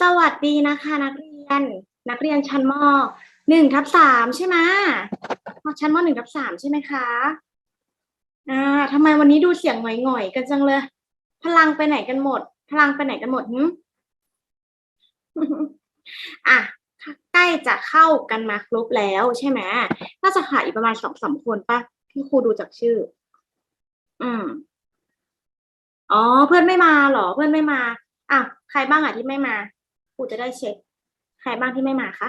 สวัสดีนะคะนักเรียน นักเรียนชั้นมหนึ่งทับสามใช่ไหมชั้นมหนึ่งทับสามใช่ไหมคะอ่าทำไมวันนี้ดูเสียงหงอยๆกันจังเลย พลังไปไหนกันหมด พลังไปไหนกันหมดหึอะใกล้จะเข้ากันมาครบแล้วใช่ไหมน่าจะขาดอีกประมาณสองสามคนป่ะที่ครูดูจากชื่อ อืมอ๋อ เพื่อนไม่มาหรอ เพื่อนไม่มาอะใครบ้างอะที่ไม่มา รูจะได้เช็ค ใครบ้างที่ไม่มาคะ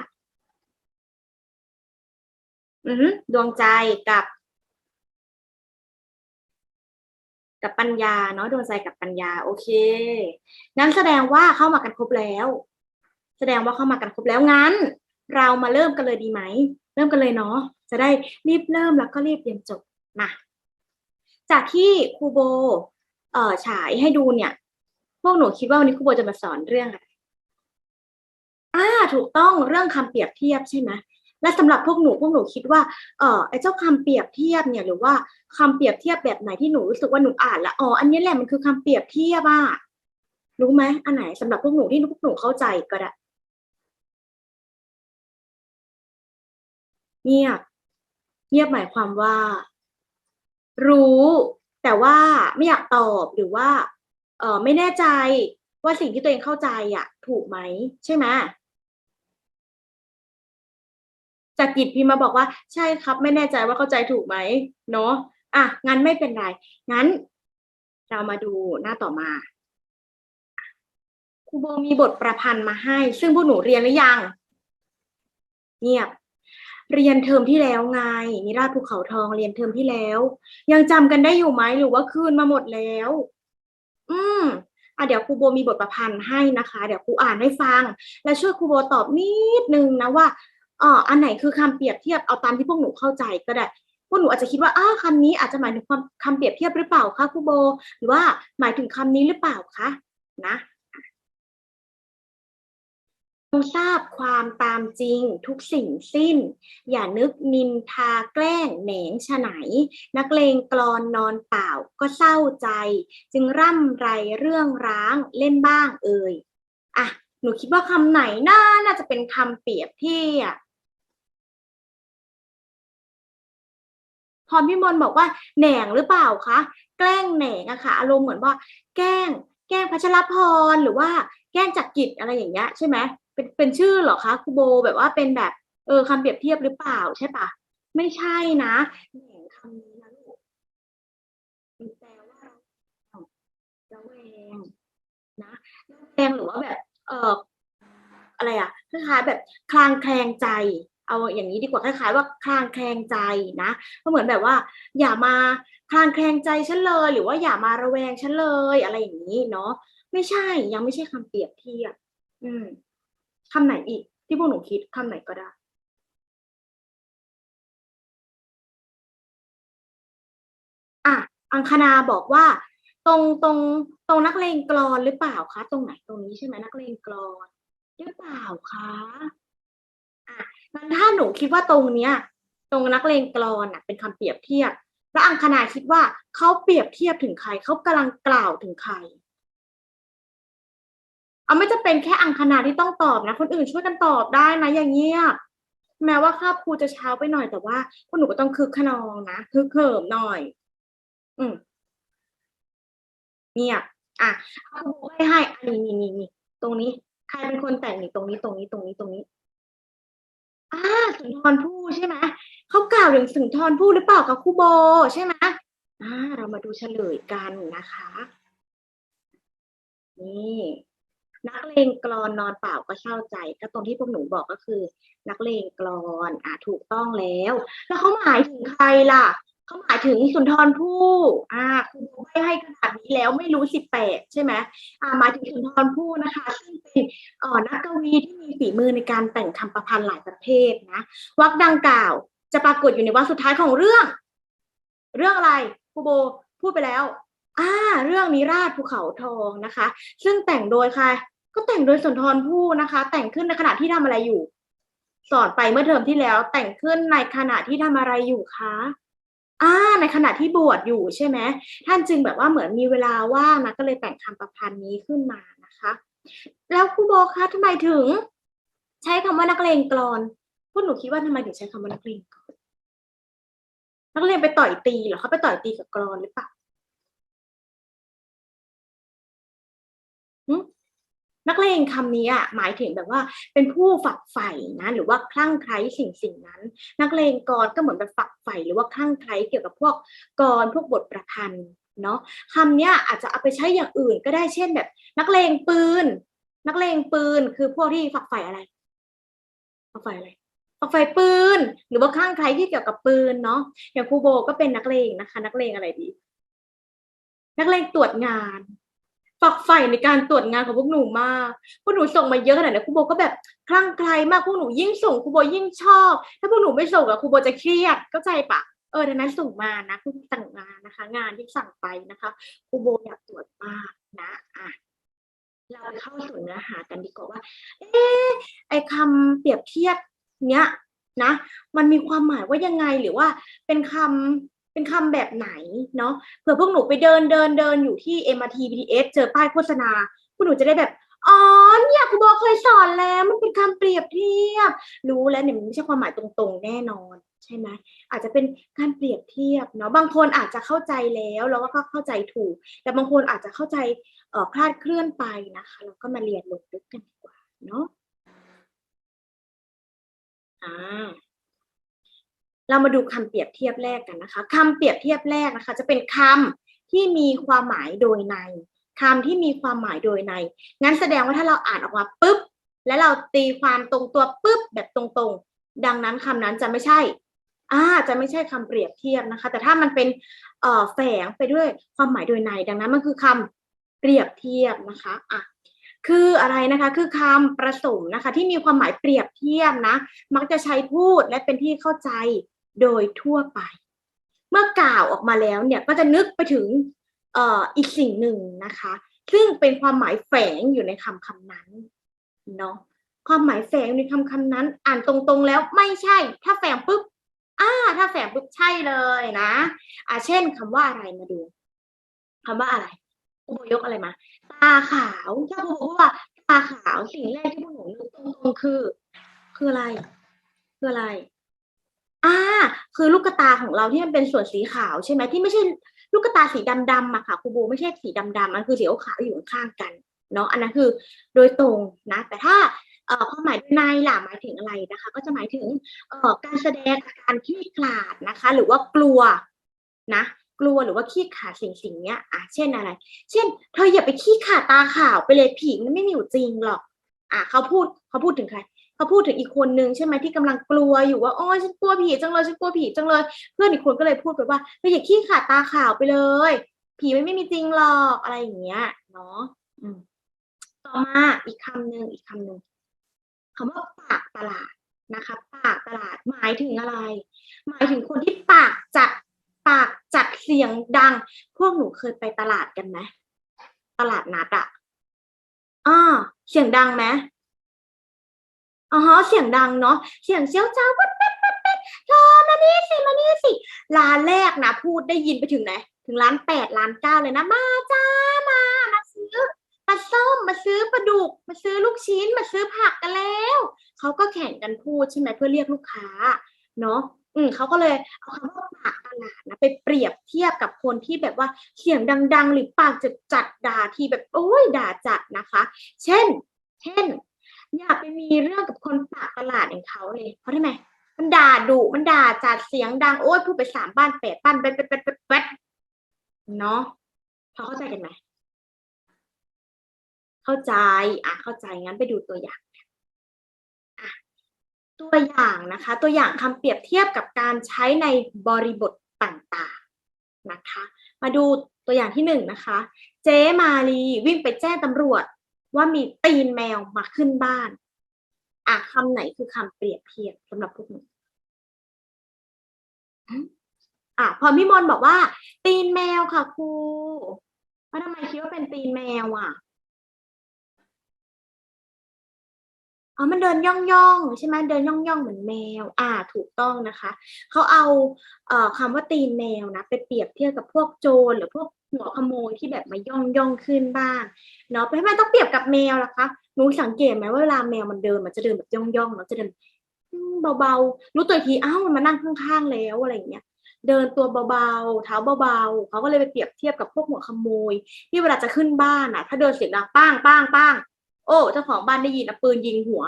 อือหือดวงใจกับ กับปัญญาเนาะดวงใจกับปัญญา โอเค งั้นแสดงว่าเข้ามากันครบแล้ว แสดงว่าเข้ามากันครบแล้วงั้น เรามาเริ่มกันเลยดีไหม เริ่มกันเลยเนาะ จะได้รีบเริ่มแล้วก็รีบเรียนจบมาจากที่ครูโบเอ่อฉายให้ดูเนี่ย พวกหนูคิดว่าวันนี้ครูโบจะมาสอนเรื่องอะไร อ่าถูกต้องเรื่องคำเปรียบเทียบใช่ไหมและสำหรับพวกหนูพวกหนูคิดว่าเออไอ้เจ้าคำเปรียบเทียบเนี่ยหรือว่าคำเปรียบเทียบแบบไหนที่หนูรู้สึกว่าหนูอ่านแล้วอ๋ออันนี้แหละมันคือคำเปรียบเทียบอะรู้ไหมอันไหนสำหรับพวกหนูที่พวกหนูเข้าใจก็ได้เงียบเงียบหมายความว่า รู้ แต่ว่าไม่อยากตอบหรือว่า เออไม่แน่ใจว่าสิ่งที่ตัวเองเข้าใจอะถูกไหมใช่ไหม จากกิจพิมพ์มาบอกว่าใช่ครับ ไม่แน่ใจว่าเข้าใจถูกไหมเนาะอะงั้นไม่เป็นไรงั้น เรามาดูหน้าต่อมาครูโบมีบทประพันธ์มาให้ ซึ่งพวกหนูเรียนหรือยังเงียบเรียนเทอมที่แล้วไงนิราชภูเขาทองเรียนเทอมที่แล้ว ยังจำกันได้อยู่ไหมหรือว่าคืนมาหมดแล้ว อืมอะเดี๋ยวครูโบมีบทประพันธ์ให้นะคะ เดี๋ยวครูอ่านให้ฟัง และช่วยครูโบตอบนิดนึงนะว่า อ๋ออันไหนคือคำเปรียบเทียบเอาตามที่พวกหนูเข้าใจก็ได้พวกหนูอาจจะคิดว่าอ้าคำนี้อาจจะหมายถึงความคำเปรียบเทียบหรือเปล่าคะครูโบ หรือว่าหมายถึงคำนี้หรือเปล่าคะนะจงทราบความตามจริงทุกสิ่งสิ้น อย่านึกนินทาแกล้งแหนงฉไหน นักเลงกรอนนอนเปล่าก็เศร้าใจ จึงร่ำไรเรื่องร้างเล่นบ้างเอ่ยอะหนูคิดว่าคำไหนน่าน่าจะเป็นคำเปรียบเทียบ รพิมลบอกว่าแหน่งหรือเปล่าคะแกล้งแหน่งอะค่ะอารมณ์เหมือนว่า แกล้ง แกล้งพัชรพรหรือว่าแกล้งจักกิจอะไรอย่างเงี้ยใช่ไหมเป็นเป็นชื่อเหรอคะครูโบแบบว่าเป็นแบบเออคำเปรียบเทียบหรือเปล่าใช่ปะไม่ใช่นะแหน่งคำนี้นะลูกมันแปลว่าระแวงนะระแวงหรือว่าแบบ เอออะไรอะคล้ายๆแบบคลางแคลงใจ เอาอย่างนี้ดีกว่าคล้ายๆว่าคลางแคลงใจนะก็เหมือนแบบว่า อย่ามาคลางแคลงใจฉันเลย หรือว่าอย่ามาระแวงฉันเลยอะไรอย่างนี้เนาะไม่ใช่ยังไม่ใช่คำเปรียบเทียบอืมคำไหนอีก ที่พวกหนูคิดคำไหนก็ได้อะอังคณาบอกว่า ตรงตรงตรงนักเลงกรอนหรือเปล่าคะตรงไหนตรงนี้ใช่ไหมนักเลงกรอนหรือเปล่าคะ งั้นถ้าหนูคิดว่าตรงเนี้ย ตรงนักเลงกรอนอะเป็นคำเปรียบเทียบ แล้วอังคณาคิดว่าเขาเปรียบเทียบถึงใครเขากำลังกล่าวถึงใคร เอาไม่จะเป็นแค่อังคณาที่ต้องตอบนะ คนอื่นช่วยกันตอบได้นะอย่างเงียบแม้ว่าคาบครูจะเช้าไปหน่อยแต่ว่าพวกหนูก็ต้องคึกขนองนะคึกเขิมหน่อย อืมเงียบอะครูให้ให้อันนี้นี่นี่ตรงนี้ใครเป็นคนแต่งนี่ตรงนี้ตรงนี้ตรงนี้ตรงนี้ สุนทรภู่ใช่ไหมเขากล่าวถึงสุนทรภู่หรือเปล่ากับครูโบใช่ไหมอ่าเรามาดูเฉลยกันนะคะ นี่นักเลงกรอนนอนเปล่าก็เช่าใจ ก็ตรงที่พวกหนูบอกก็คือ นักเลงกรอนอ่าถูกต้องแล้ว แล้วเขาหมายถึงใครล่ะ เขาหมายถึงสุนทรภู่อ่าคุณไม่ให้ขนาดนี้แล้วไม่รู้สิบแปดใช่ไหมอ่าหมายถึงสุนทรภู่นะคะซึ่งเป็นอ่อนักกวีที่มีฝีมือในการแต่งคำประพันธ์หลายประเภทนะวรรคดังกล่าว จะปรากฏอยู่ในวรรคสุดท้ายของเรื่อง เรื่องอะไรครูโบพูดไปแล้วอ่าเรื่องนิราชภูเขาทองนะคะ ซึ่งแต่งโดยใครก็แต่งโดยสุนทรภู่นะคะ แต่งขึ้นในขณะที่ทำอะไรอยู่ สอนไปเมื่อเทอมที่แล้ว แต่งขึ้นในขณะที่ทำอะไรอยู่คะ อ่าในขณะที่บวชอยู่ใช่ไหมท่านจึงแบบว่าเหมือนมีเวลาว่างนะก็เลยแต่งคำประพันธ์นี้ขึ้นมานะคะ แล้วครูโบคะทำไมถึง ใช้คำว่านักเลงกรอนพวกหนูคิดว่าทำไมถึงใช้คำว่านักเลงกรอนนักเรียนไปต่อยตีเหรอเขาไปต่อยตีกับกรอนหรือเปล่า นักเลงคำนี้อะหมายถึงแบบว่าเป็นผู้ฝักใฝ่นะหรือว่าคลั่งไคล้สิ่งสิ่งนั้น นักเลงกรก็เหมือนแบบฝักใฝ่หรือว่าคลั่งไคล้เกี่ยวกับพวกกรพวกบทประพันธ์เนาะคำนี้อาจจะเอาไปใช้อย่างอื่นก็ได้เช่นแบบ นักเลงปืน นักเลงปืนคือพวกที่ฝักใฝ่อะไรฝักใฝ่อะไรฝักใฝ่ปืน หรือว่าคลั่งไคล้ที่เกี่ยวกับปืนเนาะอย่างครูโบก็เป็นนักเลงนะคะ นักเลงอะไรดี นักเลงตรวจงาน ฝักใฝ่ในการตรวจงานของพวกหนูมาก พวกหนูส่งมาเยอะขนาดนี้ครูโบก็แบบคลั่งไคล้มาก พวกหนูยิ่งส่งครูโบยิ่งชอบ ถ้าพวกหนูไม่ส่งอะครูโบจะเครียดเข้าใจปะเออดังนั้นส่งมานะคุณสั่งงานนะคะ งานที่สั่งไปนะคะครูโบอยากตรวจมากนะอะเราเข้าสู่เนื้อหากันดีกว่าว่า เอ๊ะไอคำเปรียบเทียบเนี้ยนะ มันมีความหมายว่ายังไงหรือว่าเป็นคำ เป็นคำแบบไหนเนาะเผื่อพวกหนูไปเดินเดินเดินอยู่ที่ MRT BTS เจอป้ายโฆษณา พวกหนูจะได้แบบอ๋อเนี่ยครูโบเคยสอนแล้วมันเป็นคำเปรียบเทียบ รู้แล้วเนี่ยมันไม่ใช่ความหมายตรงๆ แน่นอน ใช่ไหมอาจจะเป็นการเปรียบเทียบเนาะบางคนอาจจะเข้าใจแล้วแล้วก็เข้าใจถูก แต่บางคนอาจจะเข้าใจเอ่อคลาดเคลื่อนไปนะคะเราก็มาเรียนลงลึกกันดีกว่าเนาะอ่า เรามาดูคำเปรียบเทียบแรกกันนะคะคำเปรียบเทียบแรกนะคะ จะเป็นคำที่มีความหมายโดยในคำที่มีความหมายโดยใน งั้นแสดงว่าถ้าเราอ่านออกมาปุ๊บ แล้วเราตีความตรงตัวปุ๊บแบบตรงๆ ดังนั้นคำนั้นจะไม่ใช่อ่าจะไม่ใช่คำเปรียบเทียบนะคะ แต่ถ้ามันเป็นเอ่อแฝงไปด้วยความหมายโดยใน ดังนั้นมันคือคำเปรียบเทียบนะคะอะคืออะไรนะคะ คือคำประสมนะคะ ที่มีความหมายเปรียบเทียบนะ มักจะใช้พูดและเป็นที่เข้าใจ โดยทั่วไป เมื่อกล่าวออกมาแล้วเนี่ยก็จะนึกไปถึงอออีกสิ่งหนึ่งนะคะ ซึ่งเป็นความหมายแฝงอยู่ในคำคำนั้นเนาะความหมายแฝงในคำคำนั้น อ่านตรงๆแล้วไม่ใช่ ถ้าแฝงปุ๊บอ่าถ้าแฝงปุ๊บใช่เลยนะอ่าเช่นคำว่าอะไรมาดูคำว่าอะไรครูโบยกอะไรมา ตาขาวถ้าครูบอกว่าตาขาวสิ่งแรกที่พวกหนูนึกตรงๆคือ คืออะไร คืออะไร อ่า คือลูกตาของเราที่มันเป็นส่วนสีขาวใช่ไหมที่ไม่ใช่ลูกตาสีดำๆอะค่ะครูโบไม่ใช่สีดำๆมันคือสีขาวอยู่ข้างกันเนาะอันนั้นคือโดยตรงนะ แต่ถ้าเอ่อความหมายในล่ะหมายถึงอะไรนะคะ ก็จะหมายถึงการแสดงอาการขี้ขลาดนะคะ หรือว่ากลัวนะ กลัวหรือว่าขี้ขาดสิ่งสิ่งเนี้ยอะเช่นอะไร เช่น เธออย่าไปขี้ขาดตาขาวไปเลยผีมันไม่มีอยู่จริงหรอกอะเขาพูดเขาพูดถึงใคร เขาพูดถึงอีกคนนึงใช่ไหมที่กำลังกลัวอยู่ว่าโอ้ยฉันกลัวผีจังเลยฉันกลัวผีจังเลย เพื่อนอีกคนก็เลยพูดไปว่าเธออย่าขี้ขาดตาขาวไปเลย ผีมันไม่มีจริงหรอกอะไรอย่างเงี้ยเนาะต่อมาอีกคำหนึ่งอีกคำหนึ่งคำว่าปากตลาดนะคะ ปากตลาดหมายถึงอะไร หมายถึงคนที่ปากจัดปากจัดเสียงดัง พวกหนูเคยไปตลาดกันไหมตลาดนัดอะอ่าเสียงดังไหม อ๋อฮะเสียงดังเนาะเสียงเซียวจ้าวัดเป็ดวัดเป็ดเธอมานี่สิมานี่สิร้านแรกนะพูดได้ยินไปถึงไหนถึงร้านแปดร้านเก้าเลยนะมาจ้ามามาซื้อปลาส้มมาซื้อปลาดุก มาซื้อลูกชิ้นมาซื้อผักกันแล้วเขาก็แข่งกันพูดใช่ไหมเพื่อเรียกลูกค้าเนาะอืมเขาก็เลยเอาคำว่าปากตลาดนะไปเปรียบเทียบกับคนที่แบบว่าเสียงดัง ๆ หรือปากจะจัดด่าทีแบบโอ้ยด่าจัดนะคะ เช่น เช่น อย่าไปมีเรื่องกับคนปากตลาดอย่างเขาเลย เพราะทำไมมันด่าดุมันด่าจัดเสียงดังโอ้ยพูดไปสามบ้านแปดบ้านแปดแปดแปดแปดเนาะพอเข้าใจกันไหมเข้าใจอะเข้าใจงั้นไปดูตัวอย่างอะตัวอย่างนะคะ ตัวอย่างคำเปรียบเทียบกับการใช้ในบริบทต่างๆนะคะ มาดูตัวอย่างที่หนึ่งนะคะ เจ๊มาลีวิ่งไปแจ้งตำรวจ ว่ามีตีนแมวมาขึ้นบ้าน อะคำไหนคือคำเปรียบเทียบสำหรับพวกหนูอะพอพี่มนบอกว่า ตีนแมวค่ะครูว่าทำไมคิดว่าเป็นตีนแมวอะ อ๋อมันเดินย่องย่องใช่ไหมเดินย่องย่องเหมือนแมว อ่าถูกต้องนะคะเขาเอาเอ่อคำว่าตีนแมวนะไปเปรียบเทียบกับพวกโจรหรือพวกหัวขโมยที่แบบมาย่องย่องขึ้นบ้านเนาะทำไมต้องเปรียบกับแมวล่ะคะหนูสังเกตไหมว่าเวลาแมวมันเดินมันจะเดินแบบย่องย่องๆมันจะเดินเบาๆ รู้ตัวอีกทีอ้าวมันมานั่งข้างๆแล้วอะไรอย่างเงี้ยเดินตัวเบาๆ เท้าเบาๆ เขาก็เลยไปเปรียบเทียบกับพวกหัวขโมย ที่เวลาจะขึ้นบ้านอะ ถ้าเดินเสียงดังป้างป้างป้าง โอ้เจ้าของบ้านได้ยินเอาปืนยิงหัว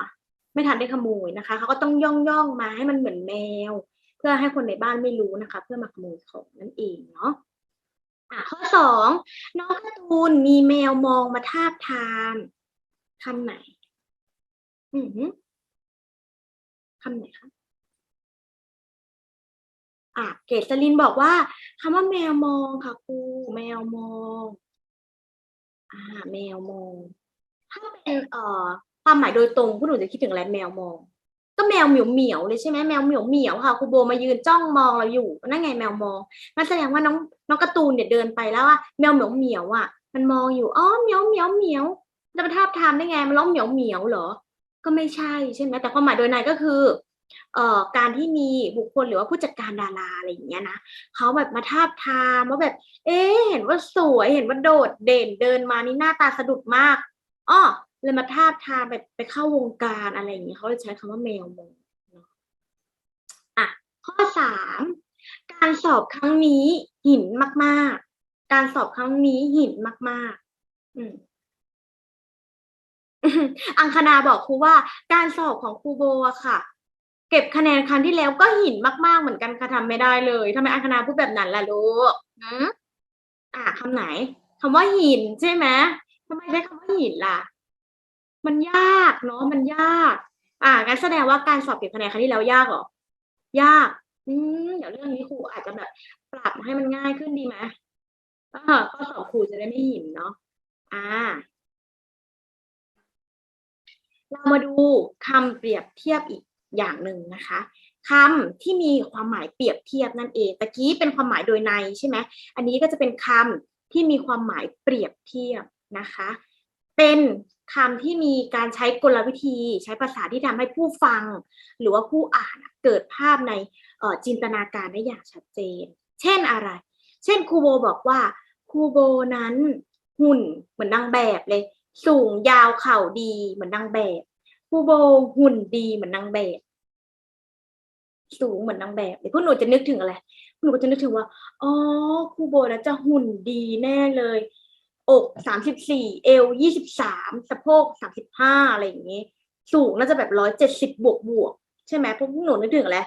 ไม่ทันได้ขโมยนะคะเขาก็ต้องย่องย่องมาให้มันเหมือนแมว เพื่อให้คนในบ้านไม่รู้นะคะ เพื่อมาขโมยของนั่นเองเนาะอะข้อสองน้องการ์ตูนมีแมวมองมาทาบทามคำไหน อือหือคำไหนคะอะเกษลินบอกว่าคำว่าแมวมองค่ะครูแมวมอง อ่า แมวมอง ถ้าเป็นเอ่อความหมายโดยตรงผู้หนูจะคิดถึงอะไรแมวมอง ก็แมวเหมียวเหมียวเลยใช่ไหมแมวเหมียวเหมียวค่ะครูโบมายืนจ้องมองเราอยู่นั่นไงแมวมองนั่นแสดงว่าน้องน้องการ์ตูนเนี่ยเดินไปแล้วว่าแมวเหมียวเหมียวอะ มันมองอยู่อ๋อเหมียวเหมียวเหมียวจะมาทาบทามได้ไงมันร้องเหมียวเหมียวเหรอ ก็ไม่ใช่ใช่ไหมแต่ความหมายโดยในก็คือเอ่อการที่มีบุคคลหรือว่าผู้จัดการดาราอะไรอย่างเงี้ยนะเขาแบบมาทาบทามว่าแบบ เอ๊เห็นว่าสวยเห็นว่าโดดเด่นเดินมานี่หน้าตาสะดุดมาก อ้อเลยมาทาบทามแบบไปเข้าวงการอะไรอย่างเงี้ยเขาเลยใช้คำว่าแมวมองเนาะอะข้อสามการสอบครั้งนี้หินมาก ๆ การสอบครั้งนี้หินมาก ๆ อืมอังคณาบอกครูว่า การสอบของครูโบอะค่ะ เก็บคะแนนครั้งที่แล้วก็หินมาก ๆ เหมือนกันค่ะทำไม่ได้เลยทำไมอังคณาพูดแบบนั้นล่ะลูกหืมอ่าคำไหนคำว่าหินใช่ไหม ทำไมใช้คำว่าหินล่ะ มันยากเนาะมันยาก อ่างั้นแสดงว่าการสอบเก็บคะแนนครั้งที่แล้วยากเหรอยาก อืมเดี๋ยวเรื่องนี้ครูอาจจะแบบปรับให้มันง่ายขึ้นดีไหมอ่าข้อสอบครูจะได้ไม่หินเนาะอ่า เรามาดูคำเปรียบเทียบอีกอย่างหนึ่งนะคะคำที่มีความหมายเปรียบเทียบนั่นเองตะกี้เป็นความหมายโดยในใช่ไหมอันนี้ก็จะเป็นคำที่มีความหมายเปรียบเทียบ นะคะ เป็นคำที่มีการใช้กลวิธีใช้ภาษาที่ทำให้ผู้ฟัง หรือว่าผู้อ่านเกิดภาพในจินตนาการได้อย่างชัดเจน เช่นอะไร เช่นครูโบบอกว่าครูโบนั้นหุ่นเหมือนนางแบบเลย สูงยาวเข่าดีเหมือนนางแบบครูโบหุ่นดีเหมือนนางแบบ สูงเหมือนนางแบบเลยพวกหนูจะนึกถึงอะไรพวกหนูก็จะนึกถึงว่าอ๋อครูโบแล้วจะหุ่นดีแน่เลย อกสามสิบสี่เอวยี่สิบสามสะโพกสามสิบห้าอะไรอย่างงี้ สูงน่าจะแบบร้อยเจ็ดสิบบวกบวกใช่ไหมพวกหนูนึกถึงอะไร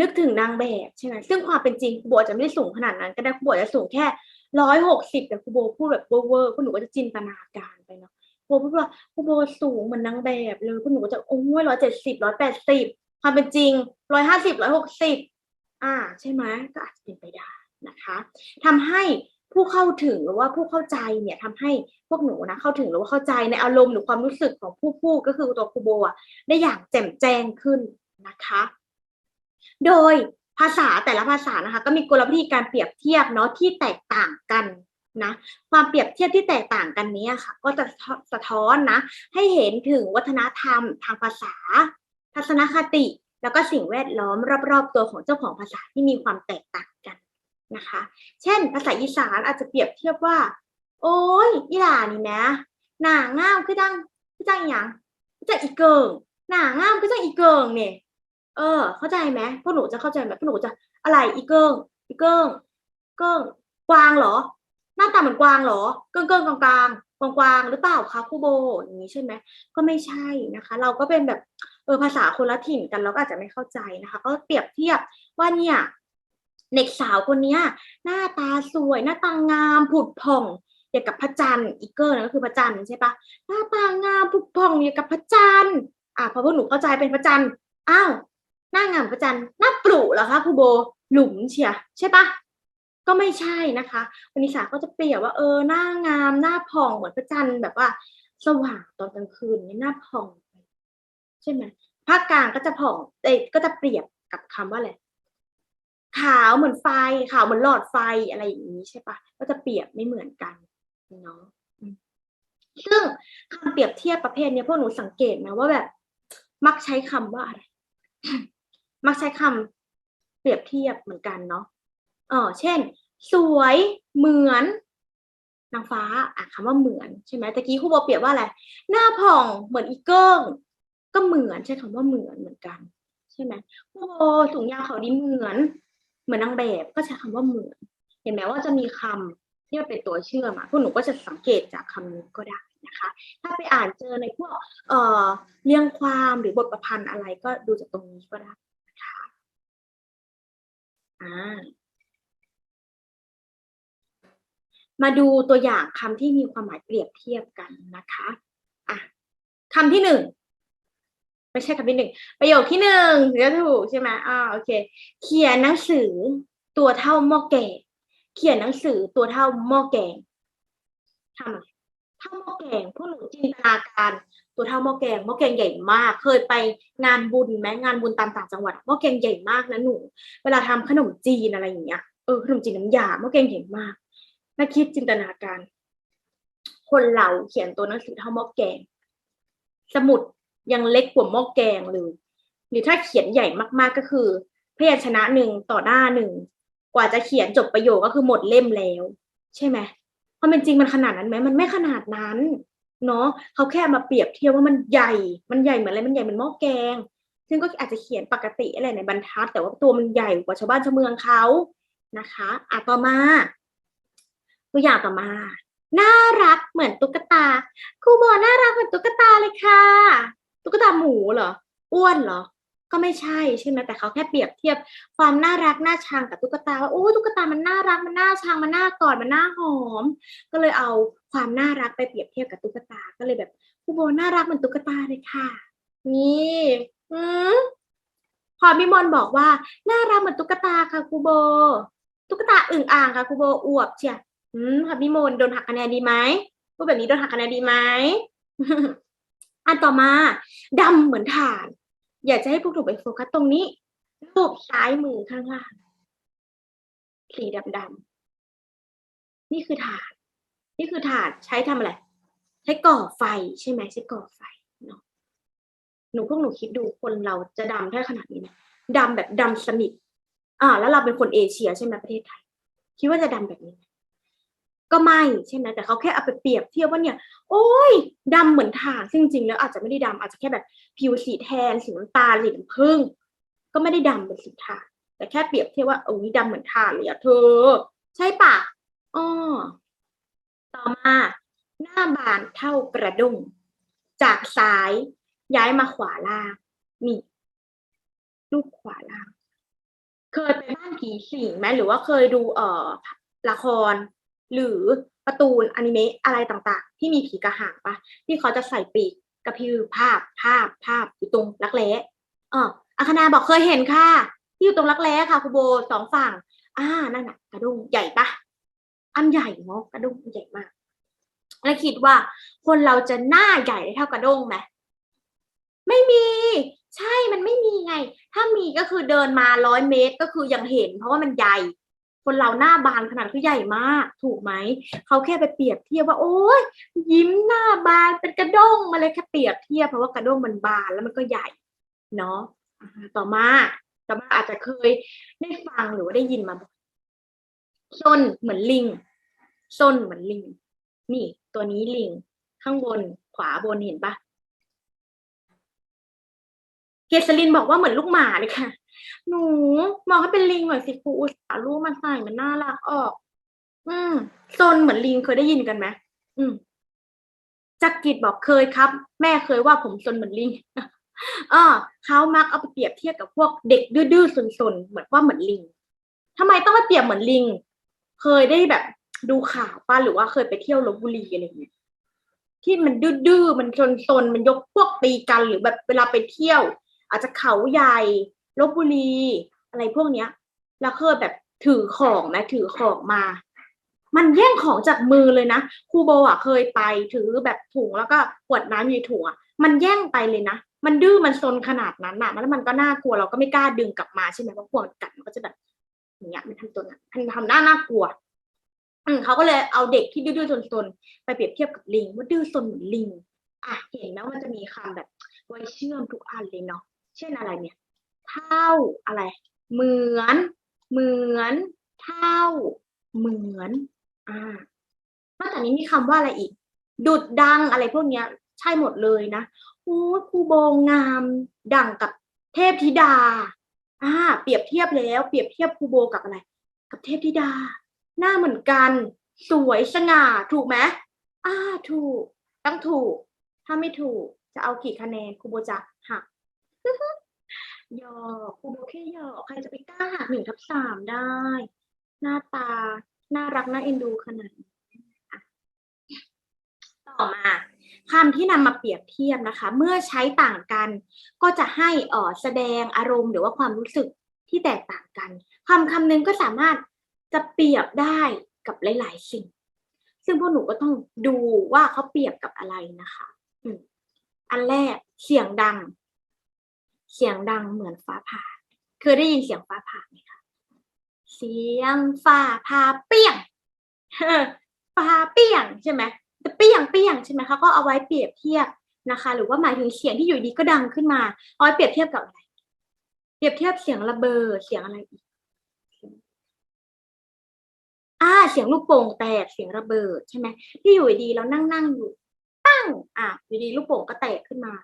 นึกถึงนางแบบใช่ไหมซึ่งความเป็นจริงครูโบอาจจะไม่ได้สูงขนาดนั้น ก็ได้ครูโบจจะสูงแค่ร้อยหกสิบแต่ครูโบพูดแบบเวอร์ๆพวกหนูก็จะจินตนาการไปเนาะครูพูดว่าครูโบสูงเหมือนนางแบบเลยพวกหนูก็จะโอ้ยร้อยเจ็ดสิบร้อยแปดสิบความเป็นจริงร้อยห้าสิบร้อยหกสิบอ่า ใช่ไหมก็อาจจะเป็นไปได้นะคะทำให้ ผู้เข้าถึงหรือว่าผู้เข้าใจเนี่ยทำให้พวกหนูนะเข้าถึงหรือว่าเข้าใจในอารมณ์หรือความรู้สึกของผู้พูดก็คือตัวครูโบอะได้อย่างแจ่มแจ้งขึ้นนะคะ โดยภาษาแต่ละภาษานะคะ ก็มีกลวิธีการเปรียบเทียบเนาะที่แตกต่างกันนะความเปรียบเทียบที่แตกต่างกันนี้ค่ะ ก็จะสะท้อนนะ ให้เห็นถึงวัฒนธรรมทางภาษา ทัศนคติ แล้วก็สิ่งแวดล้อมรอบๆตัวของเจ้าของภาษาที่มีความแตกต่างกัน นะคะ เช่น ภาษาอีสานอาจจะเปรียบเทียบว่า โอ้ยอีหลานี่นะ หนางามคือจังคือจังอย่างคือจังอีเกิงหนางามคือจังอีเกิงเนี่ยเออ เข้าใจไหมพวกหนูจะเข้าใจไหมพวกหนูจะอะไรอีเกิงอีเกิงเกิงกวางเหรอ หน้าตาเหมือนกวางเหรอ เกิงเกิงกลางกลางกวางกวางหรือเปล่าคะครูโบอย่างนี้ใช่ไหมก็ไม่ใช่นะคะ เราก็เป็นแบบเออภาษาคนละถิ่นกันเราก็อาจจะไม่เข้าใจนะคะ ก็เปรียบเทียบว่าเนี่ย เด็กสาวคนเนี้ยหน้าตาสวย หน้าตางามผุดผ่องอย่างกับพระจันทร์อีเกอร์นะก็คือพระจันทร์ใช่ปะหน้าตางามผุดผ่องอย่างกับพระจันทร์อะพอพวกหนูเข้าใจเป็นพระจันทร์อ้าวหน้างามพระจันทร์หน้าปลุเหรอคะครูโบหลุมเชียใช่ปะก็ไม่ใช่นะคะ วันิสาก็จะเปรียบว่าเออหน้างามหน้าผ่องเหมือนพระจันทร์แบบว่า สว่างตอนกลางคืนเนี่ยหน้าผ่อง ใช่ไหมภาคกลางก็จะผ่องเอ้ก็จะเปรียบกับคำว่าอะไร ขาวเหมือนไฟขาวเหมือนหลอดไฟอะไรอย่างนี้ใช่ปะก็จะเปรียบไม่เหมือนกันเนาะซึ่งคำเปรียบเทียบประเภทเนี้ยพวกหนูสังเกตนะว่าแบบ มักใช้คำว่าอะไรมักใช้คำเปรียบเทียบเหมือนกันเนาะเออเช่น สวยเหมือนนางฟ้าอะคำว่าเหมือนใช่ไหมตะกี้ครูโบเปรียบว่าอะไร หน้าผ่องเหมือนอีเกิ้งก็เหมือนใช้คำว่าเหมือนเหมือนกัน ใช่ไหมครูโบถุงยางเขาดีเหมือน เหมือนนางแบบก็ใช้คำว่าเหมือน เห็นไหมว่าจะมีคำที่เป็นตัวเชื่อมอะพวกหนูก็จะสังเกตจากคำนี้ก็ได้นะคะ ถ้าไปอ่านเจอในพวกเอ่อเรียงความหรือบทประพันธ์อะไรก็ดูจากตรงนี้ก็ได้นะคะอ่ามาดูตัวอย่างคำที่มีความหมายเปรียบเทียบกันนะคะอะคำที่หนึ่ง ไม่ใช่คำที่หนึ่งประโยคที่หนึ่งถึงจะถูกใช่ไหมอ่าโอเค เขียนหนังสือตัวเท่าหม้อแกงเขียนหนังสือตัวเท่าหม้อแกงทำอะไรเท่าหม้อแกงพวกหนูจินตนาการ ตัวเท่าหม้อแกงหม้อแกงใหญ่มาก เคยไปงานบุญไหมงานบุญตามต่างจังหวัดหม้อแกงใหญ่มากนะหนู เวลาทำขนมจีนอะไรอย่างเงี้ยเออขนมจีนน้ำยาหม้อแกงใหญ่มากน่าคิดจินตนาการ คนเราเขียนตัวหนังสือเท่าหม้อแกง สมุด ยังเล็กกว่าหม้อแกงเลย หรือถ้าเขียนใหญ่มากๆก็คือพยัญชนะหนึ่งต่อหน้าหนึ่งกว่าจะเขียนจบประโยคก็คือหมดเล่มแล้ว ใช่ไหมความเป็นจริงมันขนาดนั้นไหมมันไม่ขนาดนั้นเนาะเขาแค่มาเปรียบเทียบว่ามันใหญ่ มันใหญ่เหมือนอะไรมันใหญ่เหมือนหม้อแกง ซึ่งก็อาจจะเขียนปกติอะไรในบรรทัด แต่ว่าตัวมันใหญ่กว่าชาวบ้านชาวเมืองเขานะคะอะต่อมาตัวอย่างต่อมา น่ารักเหมือนตุ๊กตาครูโบน่ารักเหมือนตุ๊กตาเลยค่ะ ตุ๊กตาหมูเหรอ อ้วนเหรอ ก็ไม่ใช่ใช่ไหมแต่เขาแค่เปรียบเทียบความน่ารักน่าชังกับตุ๊กตาว่าโอ้ตุ๊กตามันน่ารักมันน่าชังมันน่ากอดมันน่าหอม ก็เลยเอาความน่ารักไปเปรียบเทียบกับตุ๊กตาก็เลยแบบครูโบน่ารักเหมือนตุ๊กตาเลยค่ะ นี่อืมพอพี่มนบอกว่าน่ารักเหมือนตุ๊กตาค่ะครูโบ ตุ๊กตาอึ่งอ่างค่ะครูโบอวบเชียอืมค่ะพี่มนโดนหักคะแนนดีไหมพูดแบบนี้โดนหักคะแนนดีไหม อันต่อมาดำเหมือนถ่าน อยากจะให้พวกหนูไปโฟกัสตรงนี้ รูปซ้ายมือข้างล่าง สีดำดำๆนี่คือถ่าน นี่คือถ่านใช้ทำอะไร ใช้ก่อไฟใช่ไหมใช้ก่อไฟเนาะหนูพวกหนูคิดดูคนเราจะดำได้ขนาดนี้ไหมดำแบบดำสนิทอ่าแล้วเราเป็นคนเอเชียใช่ไหมประเทศไทย คิดว่าจะดำแบบนี้ไหม ก็ไม่ใช่ไหมแต่เขาแค่เอาไปเปรียบเทียบว่าเนี่ย โอ้ยดำเหมือนถ่านซึ่งจริงๆแล้วอาจจะไม่ได้ดำอาจจะแค่แบบผิวสีแทนสีน้ำตาลสีน้ำผึ้งก็ไม่ได้ดำเป็นสีถ่านแต่แค่เปรียบเทียบว่าโอ้ยดำเหมือนถ่านเลยอะเธอ ใช่ปะอ๋อต่อมา หน้าบานเท่ากระดุงจากซ้ายย้ายมาขวาล่างนี่รูปขวาล่าง เคยไปบ้านผีสิงไหมหรือว่าเคยดูเอ่อละคร หรือการ์ตูนอนิเมะอะไรต่างๆ ที่มีผีกระหังปะที่เขาจะใส่ปีกกระพือภาพภาพภาพอยู่ตรงรักแร้เอออาคณาบอกเคยเห็นค่ะ ที่อยู่ตรงรักแร้ค่ะครูโบสองฝั่ง อ่านั่นน่ะ กระดุงใหญ่ปะอันใหญ่เนาะกระดุงใหญ่มากแล้วคิดว่า คนเราจะหน้าใหญ่ได้เท่ากระด้งไหมไม่มี ใช่มันไม่มีไง ถ้ามีก็คือเดินมาร้อยเมตรก็คือยังเห็น เพราะว่ามันใหญ่ คนเราหน้าบานขนาดคือใหญ่มาก ถูกไหม เขาแค่ไปเปรียบเทียบว่า โอ้ยยิ้มหน้าบานเป็นกระด้งมาเลยแค่เปรียบเทียบเพราะว่ากระด้งมันบานแล้วมันก็ใหญ่เนาะต่อมาต่อมาอาจจะเคยได้ฟังหรือว่าได้ยินมาบ่อยส้นเหมือนลิงส้นเหมือนลิง นี่ ตัวนี้ลิง ข้างบนขวาบนเห็นปะเกษลินบอกว่าเหมือนลูกหมาเลยค่ะ หนูมองให้เป็นลิงหน่อยสิครูอุตส่าห์รูปมาใส่มันน่ารักออก อืมซนเหมือนลิงเคยได้ยินกันไหมอืมจักกิดบอกเคยครับ แม่เคยว่าผมซนเหมือนลิงเออเขามักเอาไปเปรียบเทียบกับพวกเด็กดื้อๆซนๆเหมือนว่าเหมือนลิงทำไมต้องมาเปรียบเหมือนลิง เคยได้แบบดูข่าวป้าหรือว่าเคยไปเที่ยวลบบุรีอะไรอย่างเงี้ยที่มันดื้อๆมันซนๆมันยกพวกตีกันหรือแบบเวลาไปเที่ยว อาจจะเขาใหญ่ ลบบุรีอะไรพวกเนี้ย แล้วเคยแบบถือของนะถือของมา มันแย่งของจากมือเลยนะครูโบอะเคยไปถือแบบถุงแล้วก็ขวดน้ำอยู่ถุงอะมันแย่งไปเลยนะมันดื้อมันซนขนาดนั้นน่ะแล้วมันก็น่ากลัวเราก็ไม่กล้าดึงกลับมาใช่ไหมเพราะกลัวมันกัดมันก็จะแบบอย่างเงี้ยมันทำตัวนะมันทำหน้าน่ากลัวอืมเขาก็เลยเอาเด็กที่ดื้อๆซนๆไปเปรียบเทียบกับลิงว่าดื้อซนเหมือนลิง อะเห็นไหมว่ามันจะมีคำแบบไว้เชื่อมทุกอันเลยเนาะเช่นอะไรเนี่ย เท่าอะไร เหมือน เหมือน เท่า เหมือน อ่านอกจากนี้มีคำว่าอะไรอีก ดุดดังอะไรพวกเนี้ย ใช่หมดเลยนะโอ้ครูโบงามดังกับเทพธิดา อ่า เปรียบเทียบแล้ว เปรียบเทียบครูโบกับอะไร กับเทพธิดา หน้าเหมือนกัน สวยสง่า ถูกไหมอ่า ถูก ต้องถูก ถ้าไม่ถูก จะเอากี่คะแนนครูโบจะหัก หยอกครูโบแค่หยอกใครจะไปกล้าหักหนึ่งทับสามได้ หน้าตา น่ารัก น่าเอ็นดูขนาดนี้ต่อมาคำที่นำมาเปรียบเทียบนะคะ เมื่อใช้ต่างกัน ก็จะให้ออแสดงอารมณ์หรือว่าความรู้สึกที่แตกต่างกันคำคำหนึ่งก็สามารถจะเปรียบได้กับหลาย ๆ สิ่ง ซึ่งพวกหนูก็ต้องดูว่าเขาเปรียบกับอะไรนะคะอันแรกเสียงดัง เสียงดังเหมือนฟ้าผ่า เคยได้ยินเสียงฟ้าผ่าไหมคะ เสียงฟ้าผ่าเปี้ยงฟ้าเปี้ยงใช่ไหมแต่เปี้ยงเปี้ยงใช่ไหมเขาก็เอาไว้เปรียบเทียบนะคะ หรือว่าหมายถึงเสียงที่อยู่ดีก็ดังขึ้นมา เอาไว้เปรียบเทียบกับอะไร เปรียบเทียบเสียงระเบิด เสียงอะไรอีกอ่า เสียงลูกโป่งแตก เสียงระเบิดใช่ไหมที่อยู่ดีเรานั่งนั่งอยู่ปั้ง อะอยู่ดีลูกโป่งก็แตกขึ้นมา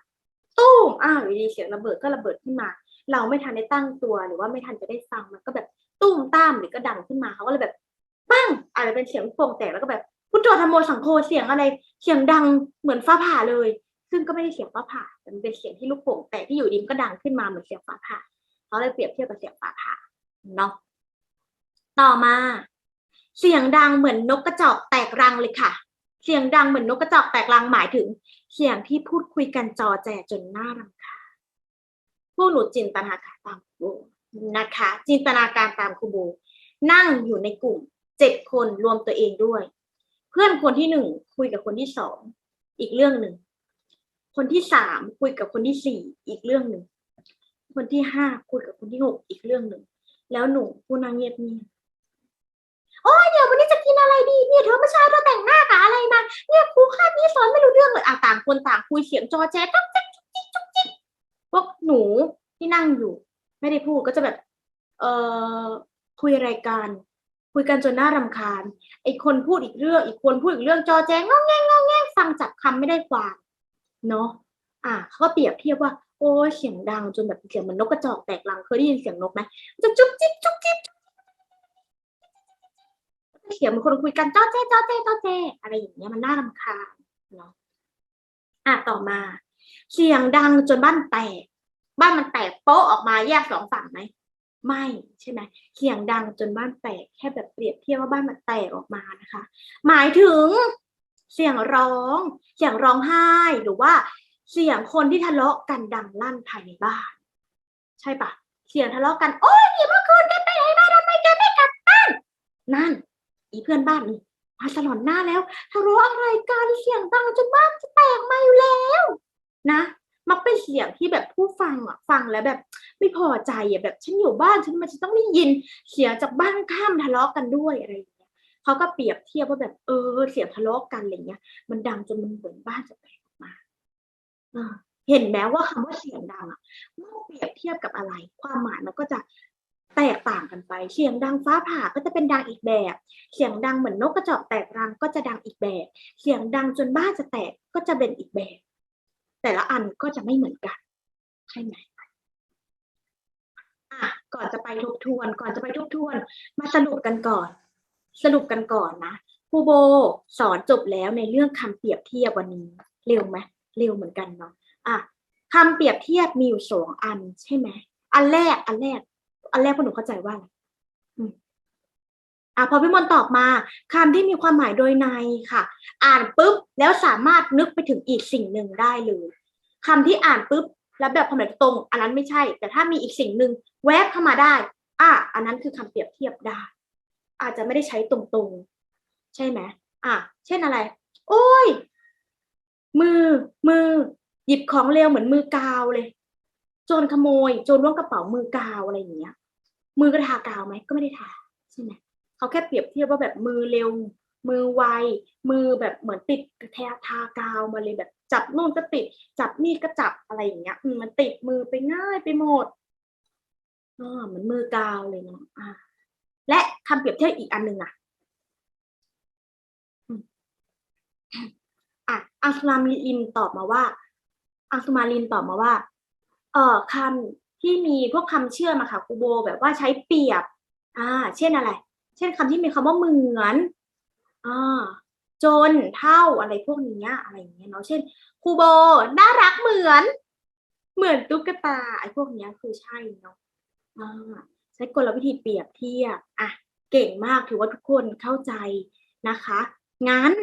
ตู้มอ้าวอยู่ดีเสียงระเบิดก็ระเบิดขึ้นมา เราไม่ทันได้ตั้งตัวหรือว่าไม่ทันจะได้ฟังมันก็แบบตุ้มตามหรือก็ดังขึ้นมาเขาก็เลยแบบปั้งอาจจะเป็นเสียงลูกโป่งแตกแล้วก็แบบพุทโธธรรมโมสังโฆเสียงอะไรเสียงดังเหมือนฟ้าผ่าเลย ซึ่งก็ไม่ได้เสียงฟ้าผ่าแต่มันเป็นเสียงที่ลูกโป่งแตกที่อยู่ดีมันก็ดังขึ้นมาเหมือนเสียงฟ้าผ่าเขาเลยเปรียบเทียบกับเสียงฟ้าผ่าเนาะต่อมา เสียงดังเหมือนนกกระจอกแตกรังเลยค่ะ เสียงดังเหมือนนกกระจอกแตกรังหมายถึง เสียงที่พูดคุยกันจอแจจนน่ารำคาญพวกหนูจินตนาการตามครูนะคะ จินตนาการตามครูโบนั่งอยู่ในกลุ่มเจ็ดคนรวมตัวเองด้วย เพื่อนคนที่หนึ่งคุยกับคนที่สองอีกเรื่องหนึ่งคนที่สามคุยกับคนที่สี่อีกเรื่องหนึ่งคนที่ห้าคุยกับคนที่หกอีกเรื่องหนึ่งแล้วหนูผู้นั่งเงียบเงียบ โอ้ยเดี๋ยววันนี้จะกินอะไรดีเนี่ยเธอเมื่อเช้าเธอแต่งหน้ากับอะไรมาเนี่ยครูคาบนี้สอนไม่รู้เรื่องเลยอะต่างคนต่างคุยเสียงจอแจ๊จ๊กจ๊กจุกจิกจุกจิกพวกหนูที่นั่งอยู่ ไม่ได้พูดก็จะแบบ เอ่อคุยรายการ คุยกันจนน่ารำคาญไอ้คนพูดอีกเรื่อง อีกคนพูดอีกเรื่องจอแจ๊งงอแงงงอแงงฟังจับคำไม่ได้ความเนาะอะเขาก็เปรียบเทียบว่าโอ้เสียงดังจนแบบเสียงเหมือนนกกระจอกแตกรังเคยได้ยินเสียงนกไหมจะจุ๊กจิ๊กจุ๊กจิ๊ก เสียงเหมันคนคุยกันจ้อแจ้จ้อแจ้จ้อแจ้อะไรอย่างเงี้ยมันน่ารำคาญเนาะอะต่อมา เสียงดังจนบ้านแตก บ้านมันแตกโป๊ะออกมาแยกสองฝั่งไหมไม่ใช่ไหมเสียงดังจนบ้านแตกแค่แบบเปรียบเทียบว่าบ้านมันแตกออกมานะคะ หมายถึงเสียงร้อง เสียงร้องไห้หรือว่า เสียงคนที่ทะเลาะกันดังลั่นภายในบ้าน ใช่ปะเสียงทะเลาะกันโอ๊ยเมื่อคืนแกไปไหนมาทำไมแกไม่กลับบ้านนั่น อีเพื่อนบ้านนี่มาสลอนหน้าแล้วทะเลาะอะไรกันเสียงดังจนบ้านจะแตกมาอยู่แล้วนะมักเป็นเสียงที่แบบผู้ฟังอะฟังแล้วแบบ ไม่พอใจอะแบบฉันอยู่บ้านฉันมันจะต้องได้ยินเสียงจากบ้านข้ามทะเลาะกันด้วยอะไรอย่างเงี้ยเขาก็เปรียบเทียบว่าแบบเออเสียงทะเลาะกันอะไรเงี้ย มันดังจนมันเหมือนบ้านจะแตกออกมาเห็นไหมว่าคำว่าเสียงดังอะเมื่อเปรียบเทียบกับอะไร ความหมายมันก็จะ แตกต่างกันไป เสียงดังฟ้าผ่าก็จะเป็นดังอีกแบบ เสียงดังเหมือนนกกระจอกแตกรังก็จะดังอีกแบบ เสียงดังจนบ้านจะแตกก็จะเป็นอีกแบบ แต่ละอันก็จะไม่เหมือนกันใช่ไหมอะก่อนจะไปทบทวน ก่อนจะไปทบทวน มาสรุปกันก่อน สรุปกันก่อนนะครูโบสอนจบแล้วในเรื่องคำเปรียบเทียบวันนี้ เร็วไหมเร็วเหมือนกันเนาะอะคำเปรียบเทียบมีอยู่สองอันใช่ไหมอันแรกอันแรก อันแรกพวกหนูเข้าใจว่าอะไรอะพอพี่มนต์ตอบมาคำที่มีความหมายโดยในค่ะ อ่านปุ๊บแล้วสามารถนึกไปถึงอีกสิ่งหนึ่งได้เลยคำที่อ่านปุ๊บแล้วแบบความหมายตรง อันนั้นไม่ใช่ แต่ถ้ามีอีกสิ่งหนึ่งแวบเข้ามาได้ อะอันนั้นคือคำเปรียบเทียบได้ อาจจะไม่ได้ใช้ตรงๆ ใช่ไหมอะเช่นอะไร โอ้ย มือ มือ หยิบของเร็วเหมือนมือกาวเลย โจรขโมย โจรล้วงกระเป๋ามือกาวอะไรอย่างเงี้ย มือกระทากาวไหมก็ไม่ได้ทาใช่ไหมเขาแค่เปรียบเทียบว่าแบบมือเร็ว มือไวมือแบบเหมือนติดกระแทกทากาวมาเลยแบบจับนู่นก็ติด จับนี่ก็จับอะไรอย่างเงี้ยมันติดมือไปง่ายไปหมดอ่าเหมือนมือกาวเลยเนาะอ่า และคำเปรียบเทียบอีกอันหนึ่งอะอะอังสุมาลินตอบมาว่าอังสุมาลินตอบมาว่า เออคำ ที่มีพวกคำเชื่อมอะค่ะครูโบแบบว่าใช้เปรียบ อ่า เช่นอะไร เช่นคำที่มีคำว่าเหมือนอ่าจนเท่าอะไรพวกนี้อะไรอย่างเงี้ยเนาะเช่นครูโบน่ารักเหมือน เหมือนตุ๊กตาไอ้พวกนี้คือใช่เนาะอ่าใช้กลวิธีเปรียบเทียบอะเก่งมากถือว่าทุกคนเข้าใจนะคะ งั้น